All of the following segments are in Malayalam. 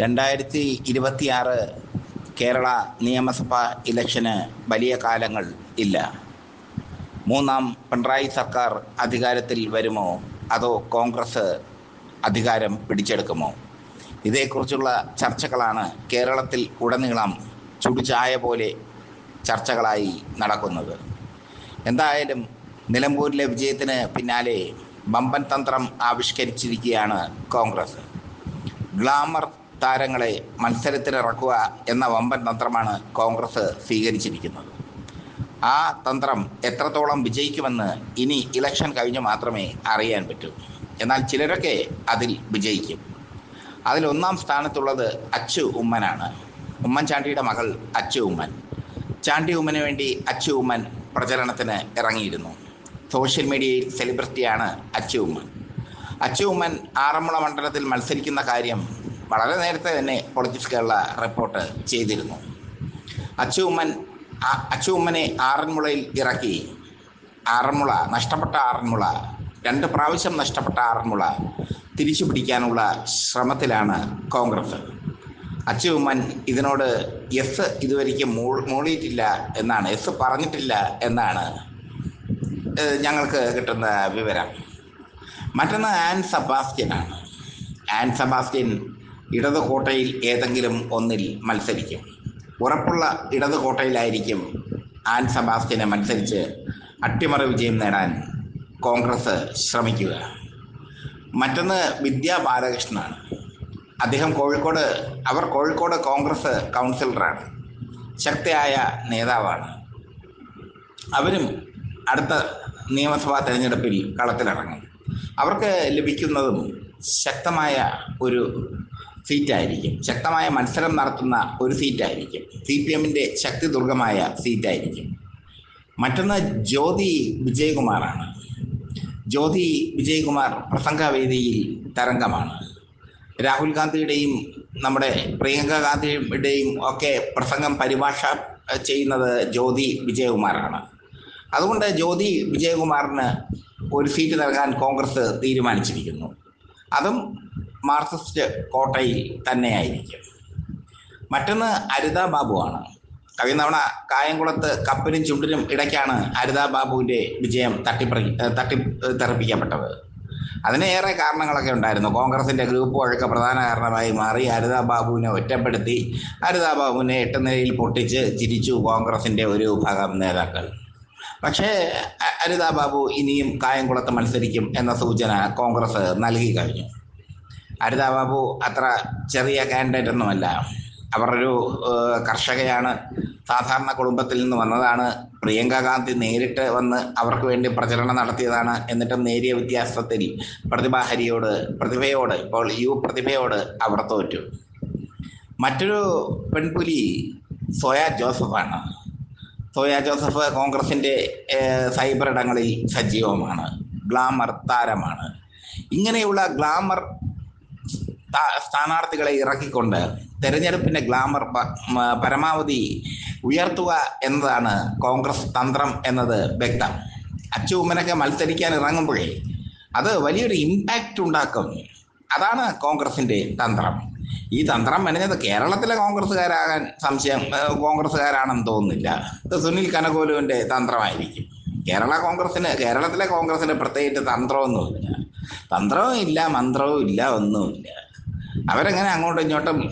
രണ്ടായിരത്തി ഇരുപത്തിയാറ് കേരള നിയമസഭാ ഇലക്ഷന് വലിയ കാലങ്ങൾ ഇല്ല. മൂന്നാം പിണറായി സർക്കാർ അധികാരത്തിൽ വരുമോ? അതോ കോൺഗ്രസ് അധികാരം പിടിച്ചെടുക്കുമോ? ഇതേക്കുറിച്ചുള്ള ചർച്ചകളാണ് കേരളത്തിൽ ഉടനീളം ചുടുചായ പോലെ ചർച്ചകളായി നടക്കുന്നത്. എന്തായാലും നിലമ്പൂരിലെ വിജയത്തിന് പിന്നാലെ ബമ്പൻ തന്ത്രം ആവിഷ്കരിച്ചിരിക്കുകയാണ് കോൺഗ്രസ്. ഗ്ലാമർ താരങ്ങളെ മത്സരത്തിനിറക്കുക എന്ന വമ്പൻ തന്ത്രമാണ് കോൺഗ്രസ് സ്വീകരിച്ചിരിക്കുന്നത്. ആ തന്ത്രം എത്രത്തോളം വിജയിക്കുമെന്ന് ഇനി ഇലക്ഷൻ കഴിഞ്ഞ് മാത്രമേ അറിയാൻ പറ്റൂ. എന്നാൽ ചിലരൊക്കെ അതിൽ വിജയിക്കും. അതിൽ ഒന്നാം സ്ഥാനത്തുള്ളത് അച്ചു ഉമ്മനാണ്. ഉമ്മൻചാണ്ടിയുടെ മകൾ അച്ചു ഉമ്മൻ. ചാണ്ടി ഉമ്മന് വേണ്ടി അച്ചു ഉമ്മൻ പ്രചരണത്തിന് ഇറങ്ങിയിരുന്നു. സോഷ്യൽ മീഡിയയിൽ സെലിബ്രിറ്റിയാണ് അച്ചു ഉമ്മൻ. അച്ചു ഉമ്മൻ ആറന്മുള മണ്ഡലത്തിൽ മത്സരിക്കുന്ന കാര്യം വളരെ നേരത്തെ തന്നെ പൊളിറ്റിക്സ് കേരള റിപ്പോർട്ട് ചെയ്തിരുന്നു. അച്ചു ഉമ്മൻ അച്ചു ഉമ്മനെ ആറന്മുളയിൽ ഇറക്കി. ആറന്മുള നഷ്ടപ്പെട്ട ആറന്മുള രണ്ട് പ്രാവശ്യം നഷ്ടപ്പെട്ട ആറന്മുള തിരിച്ചു പിടിക്കാനുള്ള ശ്രമത്തിലാണ് കോൺഗ്രസ്. അച്ചു ഉമ്മൻ ഇതിനോട് എസ് ഇതുവരെയ്ക്കും മൂ മൂളിയിട്ടില്ല എന്നാണ് എസ് പറഞ്ഞിട്ടില്ല എന്നാണ് ഞങ്ങൾക്ക് കിട്ടുന്ന വിവരം. മറ്റൊന്ന് ആൻ സബാസ്റ്റ്യനാണ്. ആൻ സെബാസ്റ്റ്യൻ ഇടത് കോട്ടയിൽ ഏതെങ്കിലും ഒന്നിൽ മത്സരിക്കും. ഉറപ്പുള്ള ഇടത് കോട്ടയിലായിരിക്കും ആൻ സെബാസ്റ്റ്യനെ മത്സരിച്ച് അട്ടിമറി വിജയം നേടാൻ കോൺഗ്രസ് ശ്രമിക്കുക. മറ്റൊന്ന് വിദ്യാ ബാലകൃഷ്ണനാണ്. അദ്ദേഹം കോഴിക്കോട് അവർ കോഴിക്കോട് കോൺഗ്രസ് കൗൺസിലറാണ്. ശക്തിയായ നേതാവാണ്. അവരും അടുത്ത നിയമസഭാ തെരഞ്ഞെടുപ്പിൽ കളത്തിലിറങ്ങും. അവർക്ക് ലഭിക്കുന്നതും ശക്തമായ ഒരു സീറ്റായിരിക്കും ശക്തമായ മത്സരം നടത്തുന്ന ഒരു സീറ്റായിരിക്കും സി പി എമ്മിന്റെ ശക്തി ദുർഗമായ സീറ്റായിരിക്കും മറ്റൊന്ന് ജ്യോതി വിജയകുമാറാണ്. ജ്യോതി വിജയകുമാർ പ്രസംഗവേദിയിൽ തരംഗമാണ്. രാഹുൽ ഗാന്ധിയുടെയും നമ്മുടെ പ്രിയങ്ക ഗാന്ധിയുടെയും ഒക്കെ പ്രസംഗം പരിഭാഷ ചെയ്യുന്നത് ജ്യോതി വിജയകുമാറാണ്. അതുകൊണ്ട് ജ്യോതി വിജയകുമാറിന് ഒരു സീറ്റ് നൽകാൻ കോൺഗ്രസ് തീരുമാനിച്ചിരിക്കുന്നു. അതും മാർക്സിസ്റ്റ് കോട്ടയിൽ തന്നെയായിരിക്കും. മറ്റൊന്ന് അരിതാ ബാബുവാണ് കഴിഞ്ഞ തവണ കായംകുളത്ത് കപ്പലും ചുണ്ടിനും ഇടയ്ക്കാണ് അരിതാ ബാബുവിന്റെ വിജയം തട്ടിപ്പറി തട്ടി തെറിപ്പിക്കപ്പെട്ടത്. അതിന് ഏറെ കാരണങ്ങളൊക്കെ ഉണ്ടായിരുന്നു. കോൺഗ്രസിന്റെ ഗ്രൂപ്പ് വഴക്ക് പ്രധാന കാരണമായി മാറി അരിത ബാബുവിനെ ഒറ്റപ്പെടുത്തി അരിത ബാബുവിനെ എട്ട് നിലയിൽ പൊട്ടിച്ച് ചിരിച്ചു കോൺഗ്രസിന്റെ ഒരു വിഭാഗം നേതാക്കൾ. പക്ഷേ അരിത ബാബു ഇനിയും കായംകുളത്ത് മത്സരിക്കും എന്ന സൂചന കോൺഗ്രസ് നൽകി കഴിഞ്ഞു. അരിത ബാബു അത്ര ചെറിയ കാൻഡിഡേറ്റ് ഒന്നുമല്ല അവരൊരു കർഷകയാണ്. സാധാരണ കുടുംബത്തിൽ നിന്ന് വന്നതാണ്. പ്രിയങ്ക ഗാന്ധി നേരിട്ട് വന്ന് അവർക്ക് വേണ്ടി പ്രചരണം നടത്തിയതാണ്. എന്നിട്ടും നേരിയ വ്യത്യാസത്തിൽ പ്രതിഭാഹരിയോട് പ്രതിഭയോട് ഇപ്പോൾ യു പ്രതിഭയോട് അവർ തോറ്റു. മറ്റൊരു പെൺപുലി സോയ ജോസഫാണ്. സോയ ജോസഫ് കോൺഗ്രസിന്റെ സൈബർ ഇടങ്ങളിൽ സജീവമാണ്. ഗ്ലാമർ താരമാണ്. ഇങ്ങനെയുള്ള ഗ്ലാമർ സ്ഥാനാർത്ഥികളെ ഇറക്കിക്കൊണ്ട് തെരഞ്ഞെടുപ്പിന്റെ ഗ്ലാമർ പരമാവധി ഉയർത്തുക എന്നതാണ് കോൺഗ്രസ് തന്ത്രം എന്നത് വ്യക്തം. അച്ചു ഉമ്മനൊക്കെ മത്സരിക്കാൻ ഇറങ്ങുമ്പോഴേ അത് വലിയൊരു ഇമ്പാക്റ്റ് ഉണ്ടാക്കും. അതാണ് കോൺഗ്രസിന്റെ തന്ത്രം. ഈ തന്ത്രം മെനഞ്ഞത് കേരളത്തിലെ കോൺഗ്രസ്സുകാരാകാൻ സംശയം കോൺഗ്രസ്സുകാരാണെന്ന് തോന്നുന്നില്ല. ഇത് സുനിൽ കനകോലുവിന്റെ തന്ത്രമായിരിക്കും. കേരള കോൺഗ്രസിന് കേരളത്തിലെ കോൺഗ്രസിന് പ്രത്യേകിച്ച് തന്ത്രമൊന്നുമില്ല. തന്ത്രവും ഇല്ല മന്ത്രവും ഇല്ല ഒന്നുമില്ല. അവരെങ്ങനെ അങ്ങോട്ടും ഇങ്ങോട്ടും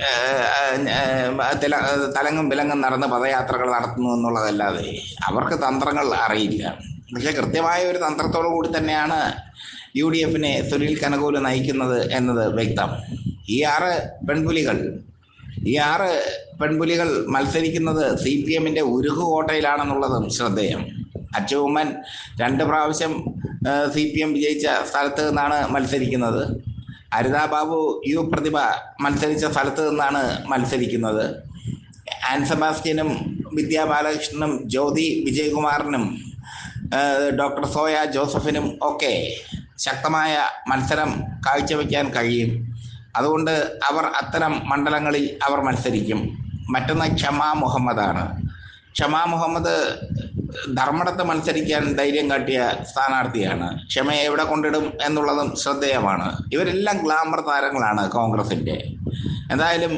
തില- തലങ്ങും വിലങ്ങും നടന്ന് പദയാത്രകൾ നടത്തുന്നു എന്നുള്ളതല്ലാതെ അവർക്ക് തന്ത്രങ്ങൾ അറിയില്ല. പക്ഷെ കൃത്യമായ ഒരു തന്ത്രത്തോടു കൂടി തന്നെയാണ് യു ഡി എഫിനെ സുനിൽ കനകൂൽ നയിക്കുന്നത് എന്നത് വ്യക്തം. ഈ ആറ് പെൺപുലികൾ ഈ ആറ് പെൺപുലികൾ മത്സരിക്കുന്നത് സി പി എമ്മിന്റെ ഉരുക്കുകോട്ടയിലാണെന്നുള്ളതും ശ്രദ്ധേയം. അച്ചുമ്മൻ രണ്ട് പ്രാവശ്യം സി പി എം വിജയിച്ച സ്ഥലത്ത് നിന്നാണ് മത്സരിക്കുന്നത്. അരിതാ ബാബു യു പ്രതിഭ മത്സരിച്ച സ്ഥലത്ത് നിന്നാണ് മത്സരിക്കുന്നത്. ആൻ സെബാസ്റ്റ്യനും വിദ്യാ ബാലകൃഷ്ണനും ജ്യോതി വിജയകുമാറിനും ഡോക്ടർ സോയ ജോസഫിനും ഒക്കെ ശക്തമായ മത്സരം കാഴ്ചവെക്കാൻ കഴിയും. അതുകൊണ്ട് അവർ അത്തരം മണ്ഡലങ്ങളിൽ അവർ മത്സരിക്കും. മറ്റൊന്ന് ക്ഷമാ മുഹമ്മദാണ്. ക്ഷമാ മുഹമ്മദ് ധർമ്മടത്ത് മത്സരിക്കാൻ ധൈര്യം കാട്ടിയ സ്ഥാനാർത്ഥിയാണ്. ക്ഷമയെ എവിടെ കൊണ്ടിടും എന്നുള്ളതും ശ്രദ്ധേയമാണ്. ഇവരെല്ലാം ഗ്ലാമർ താരങ്ങളാണ് കോൺഗ്രസിന്റെ. എന്തായാലും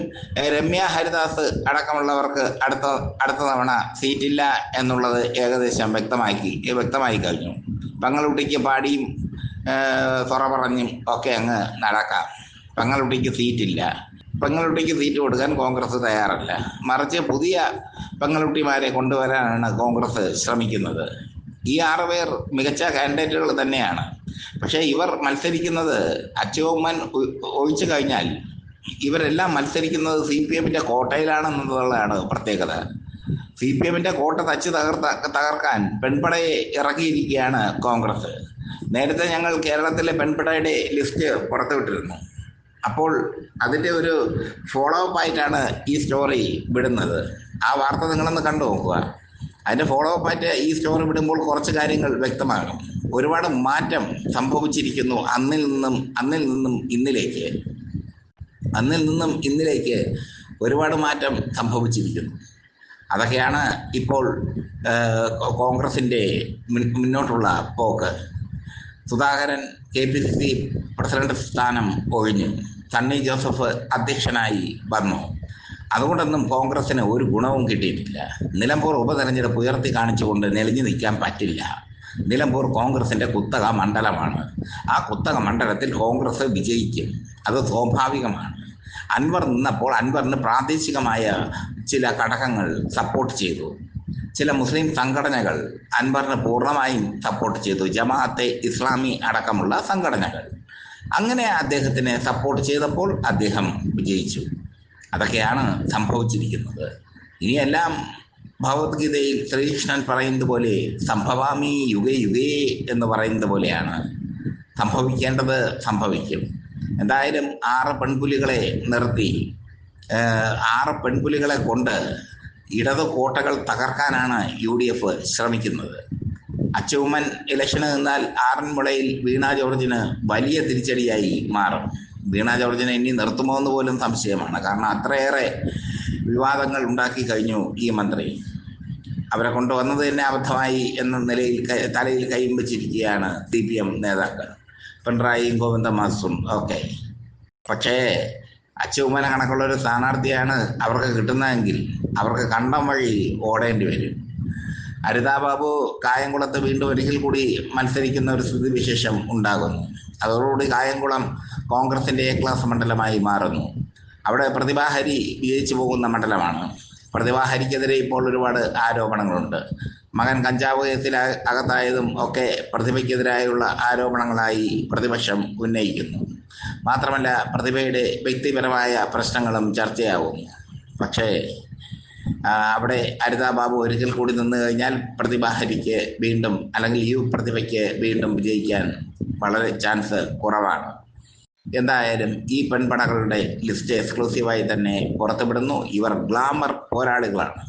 രമ്യ ഹരിദാസ് അടക്കമുള്ളവർക്ക് അടുത്ത അടുത്ത തവണ സീറ്റില്ല എന്നുള്ളത് ഏകദേശം വ്യക്തമാക്കി വ്യക്തമായി കഴിഞ്ഞു. പങ്ങളുട്ടിക്ക് പാടിയും തുറ പറഞ്ഞും ഒക്കെ അങ്ങ് നടക്കാം. പങ്ങളുട്ടിക്ക് സീറ്റില്ല. പെങ്ങളുട്ടിക്ക് സീറ്റ് കൊടുക്കാൻ കോൺഗ്രസ് തയ്യാറല്ല. മറിച്ച് പുതിയ പെങ്ങളുട്ടിമാരെ കൊണ്ടുവരാനാണ് കോൺഗ്രസ് ശ്രമിക്കുന്നത്. ഈ ആറ് പേർ മികച്ച കാൻഡിഡേറ്റുകൾ തന്നെയാണ്. പക്ഷേ ഇവർ മത്സരിക്കുന്നത് അച്ചുവമ്മൻ ഒഴിച്ചു കഴിഞ്ഞാൽ ഇവരെല്ലാം മത്സരിക്കുന്നത് സി പി എമ്മിന്റെ കോട്ടയിലാണെന്നുള്ളതാണ് പ്രത്യേകത. സി പി എമ്മിന്റെ കോട്ട തച്ച് തകർത്ത തകർക്കാൻ പെൺപടയെ ഇറക്കിയിരിക്കുകയാണ് കോൺഗ്രസ്. നേരത്തെ ഞങ്ങൾ കേരളത്തിലെ പെൺപടയുടെ ലിസ്റ്റ് പുറത്തുവിട്ടിരുന്നു. അപ്പോൾ അതിന്റെ ഒരു ഫോളോ അപ്പ് ആയിട്ടാണ് ഈ സ്റ്റോറി വിടുന്നത്. ആ വാർത്ത നിങ്ങളൊന്ന് കണ്ടു നോക്കുക. അതിന്റെ ഫോളോ അപ്പ് ആയിട്ട് ഈ സ്റ്റോറി വിടുമ്പോൾ കുറച്ച് കാര്യങ്ങൾ വ്യക്തമാകും. ഒരുപാട് മാറ്റം സംഭവിച്ചിരിക്കുന്നു അന്നിൽ നിന്നും അന്നിൽ നിന്നും ഇന്നിലേക്ക്. അന്നിൽ നിന്നും ഇന്നിലേക്ക് ഒരുപാട് മാറ്റം സംഭവിച്ചിരിക്കുന്നു. അതൊക്കെയാണ് ഇപ്പോൾ കോൺഗ്രസിന്റെ മുന്നോട്ടുള്ള പോക്ക്. Sudhakaran K P C C president സ്ഥാനം ഒഴിഞ്ഞു സണ്ണി ജോസഫ് അധ്യക്ഷനായി വന്നു. അതുകൊണ്ടൊന്നും കോൺഗ്രസിന് ഒരു ഗുണവും കിട്ടിയിട്ടില്ല. നിലമ്പൂർ ഉപതെരഞ്ഞെടുപ്പ് ഉയർത്തി കാണിച്ചുകൊണ്ട് നെളിഞ്ഞു നിൽക്കാൻ പറ്റില്ല. നിലമ്പൂർ കോൺഗ്രസിന്റെ കുത്തക മണ്ഡലമാണ്. ആ കുത്തക മണ്ഡലത്തിൽ കോൺഗ്രസ് വിജയിക്കും. അത് സ്വാഭാവികമാണ്. അൻവർ നിന്നപ്പോൾ അൻവറിന് പ്രാദേശികമായ ചില ഘടകങ്ങൾ സപ്പോർട്ട് ചെയ്തു. ചില മുസ്ലിം സംഘടനകൾ അൻവറിന് പൂർണമായും സപ്പോർട്ട് ചെയ്തു. ജമാഅത്തെ ഇസ്ലാമി അടക്കമുള്ള സംഘടനകൾ. അങ്ങനെ അദ്ദേഹത്തിനെ സപ്പോർട്ട് ചെയ്തപ്പോൾ അദ്ദേഹം വിജയിച്ചു. അതൊക്കെയാണ് സംഭവിച്ചിരിക്കുന്നത്. ഇനിയെല്ലാം ഭഗവത്ഗീതയിൽ ശ്രീകൃഷ്ണൻ പറയുന്നത് പോലെ സംഭവാമി യുഗേ യുഗേ എന്ന് പറയുന്നത് പോലെയാണ്. സംഭവിക്കേണ്ടത് സംഭവിക്കും. എന്തായാലും ആറ് പെൺപുലികളെ നിർത്തി. ആറ് പെൺപുലികളെ കൊണ്ട് ഇടത് കോട്ടകൾ തകർക്കാനാണ് യു ഡി എഫ് ശ്രമിക്കുന്നത്. അച്ചുമ്മൻ ഇലക്ഷന് നിന്നാൽ ആറന്മുളയിൽ വീണ ജോർജിന് വലിയ തിരിച്ചടിയായി മാറും. വീണ ജോർജിനെ ഇനി നിർത്തുമോ എന്ന് പോലും സംശയമാണ്. കാരണം അത്രയേറെ വിവാദങ്ങൾ ഉണ്ടാക്കി കഴിഞ്ഞു ഈ മന്ത്രി. അവരെ കൊണ്ടുവന്നത് തന്നെ അബദ്ധമായി എന്ന നിലയിൽ തലയിൽ കൈയും വെച്ചിരിക്കുകയാണ് സി പി എം നേതാക്കൾ. പിണറായിയും ഗോവിന്ദമാസും ഒക്കെ പക്ഷേ അച്ചുമ്മന കണക്കുള്ള ഒരു സ്ഥാനാർത്ഥിയാണ് അവർക്ക് കിട്ടുന്നതെങ്കിൽ അവർക്ക് കണ്ടം വഴി ഓടേണ്ടി വരും. അരിതാ ബാബു കായംകുളത്ത് വീണ്ടും ഒരിക്കൽ കൂടി മത്സരിക്കുന്ന ഒരു സ്ഥിതിവിശേഷം ഉണ്ടാകുന്നു. അതോടുകൂടി കായംകുളം കോൺഗ്രസിന്റെ എ ക്ലാസ് മണ്ഡലമായി മാറുന്നു. അവിടെ പ്രതിഭാഹരി വിജയിച്ചു പോകുന്ന മണ്ഡലമാണ്. പ്രതിഭാഹരിക്കെതിരെ ഇപ്പോൾ ഒരുപാട് ആരോപണങ്ങളുണ്ട്. മകൻ കഞ്ചാവ് കേസിൽ അകത്തായതും ഒക്കെ പ്രതിഭയ്ക്കെതിരായുള്ള ആരോപണങ്ങളായി പ്രതിപക്ഷം ഉന്നയിക്കുന്നു. മാത്രമല്ല പ്രതിഭയുടെ വ്യക്തിപരമായ പ്രശ്നങ്ങളും ചർച്ചയാവും പക്ഷേ അവിടെ അരിതാ ബാബു ഒരിക്കൽ കൂടി നിന്ന് കഴിഞ്ഞാൽ പ്രതിഭാഹരിക്ക് വീണ്ടും അല്ലെങ്കിൽ യു പ്രതിഭയ്ക്ക് വീണ്ടും വിജയിക്കാൻ വളരെ ചാൻസ് കുറവാണ്. എന്തായാലും ഈ പെൺപടകളുടെ ലിസ്റ്റ് എക്സ്ക്ലൂസീവായി തന്നെ പുറത്തുവിടുന്നു. ഇവർ ഗ്ലാമർ പോരാളികളാണ്.